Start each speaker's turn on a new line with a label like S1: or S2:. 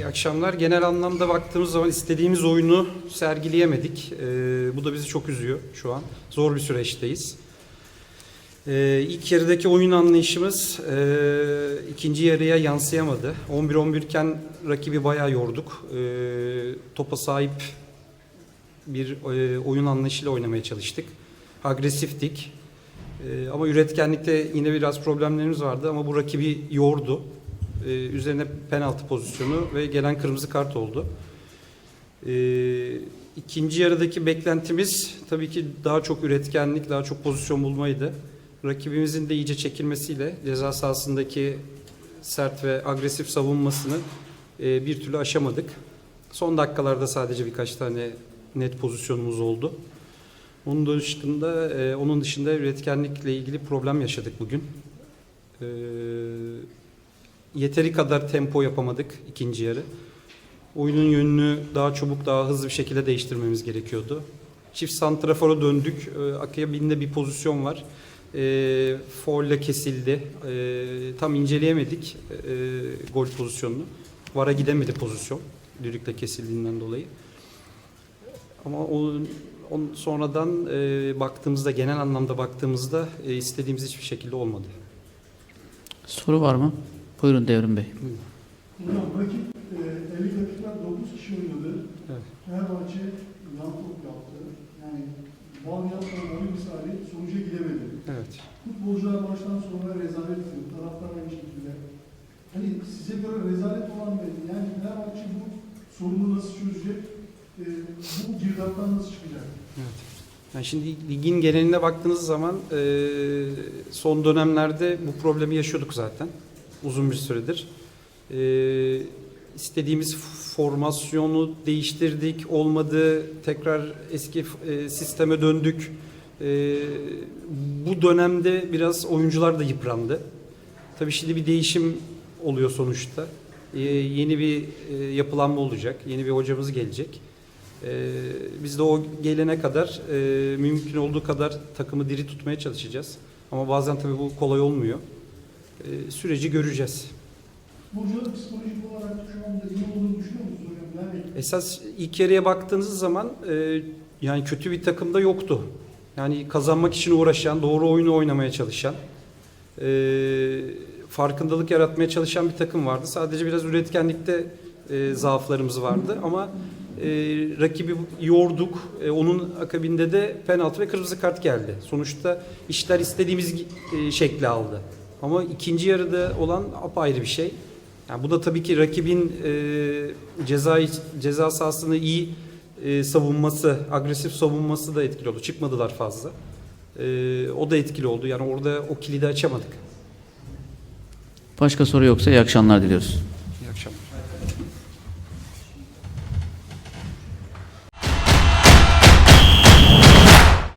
S1: İyi akşamlar. Genel anlamda baktığımız zaman istediğimiz oyunu sergileyemedik. Ee, bu da bizi çok üzüyor şu an. Zor bir süreçteyiz. Ee, ilk yarıdaki oyun anlayışımız e, ikinci yarıya yansıyamadı. 11-11 iken rakibi bayağı yorduk. Ee, topa sahip bir e, oyun anlayışıyla oynamaya çalıştık. Agresiftik. Ee, ama üretkenlikte yine biraz problemlerimiz vardı ama bu rakibi yordu. Ee, üzerine penaltı pozisyonu ve gelen kırmızı kart oldu. Ee, ikinci yarıdaki beklentimiz tabii ki daha çok üretkenlik, daha çok pozisyon bulmaydı. Rakibimizin de iyice çekilmesiyle ceza sahasındaki sert ve agresif savunmasını e, bir türlü aşamadık. Son dakikalarda sadece birkaç tane net pozisyonumuz oldu. Onun dışında, e, onun dışında üretkenlikle ilgili problem yaşadık bugün. Ee, yeteri kadar tempo yapamadık ikinci yarı. Oyunun yönünü daha çabuk, daha hızlı bir şekilde değiştirmemiz gerekiyordu. Çift santrafora döndük. Ee, Akabinde bir pozisyon var. E, Foul'le kesildi. Ee, tam inceleyemedik e, gol pozisyonunu. Vara gidemedi pozisyon. Düdükle kesildiğinden dolayı. Ama onun, onun sonradan e, baktığımızda, genel anlamda baktığımızda e, istediğimiz hiçbir şekilde olmadı.
S2: Soru var mı? Buyurun Devrim Bey.
S3: Hocam rakip e, 50 dakika 9 kişi oynadı.
S1: Evet.
S3: Fenerbahçe yan top yaptı. Yani bal yapmadan oyun misali sonuca gidemedi.
S1: Evet.
S3: Futbolcular baştan sona rezalet ediyor. Taraftar aynı şekilde. Hani size göre rezalet olan ne? Yani Fenerbahçe bu sorunu nasıl çözecek? E, bu girdaptan nasıl çıkacak?
S1: Evet. Yani şimdi ligin geneline baktığınız zaman e, son dönemlerde bu problemi yaşıyorduk zaten uzun bir süredir. E, istediğimiz formasyonu değiştirdik, olmadı, tekrar eski e, sisteme döndük. E, bu dönemde biraz oyuncular da yıprandı. Tabii şimdi bir değişim oluyor sonuçta. E, yeni bir e, yapılanma olacak, yeni bir hocamız gelecek. Ee, biz de o gelene kadar e, mümkün olduğu kadar takımı diri tutmaya çalışacağız. Ama bazen tabii bu kolay olmuyor. Ee, süreci göreceğiz.
S3: Futbolcuların psikolojik olarak şu anda iyi olduğunu düşünüyor musunuz hocam? Yani
S1: Esas ilk yarıya baktığınız zaman e, yani kötü bir takımda yoktu. Yani kazanmak için uğraşan, doğru oyunu oynamaya çalışan, e, farkındalık yaratmaya çalışan bir takım vardı. Sadece biraz üretkenlikte e, zaaflarımız vardı ama e, rakibi yorduk. E, onun akabinde de penaltı ve kırmızı kart geldi. Sonuçta işler istediğimiz e, şekli aldı. Ama ikinci yarıda olan apayrı bir şey. Yani bu da tabii ki rakibin e, ceza ceza sahasını iyi e, savunması, agresif savunması da etkili oldu. Çıkmadılar fazla. E, o da etkili oldu. Yani orada o kilidi açamadık.
S2: Başka soru yoksa iyi akşamlar diliyoruz.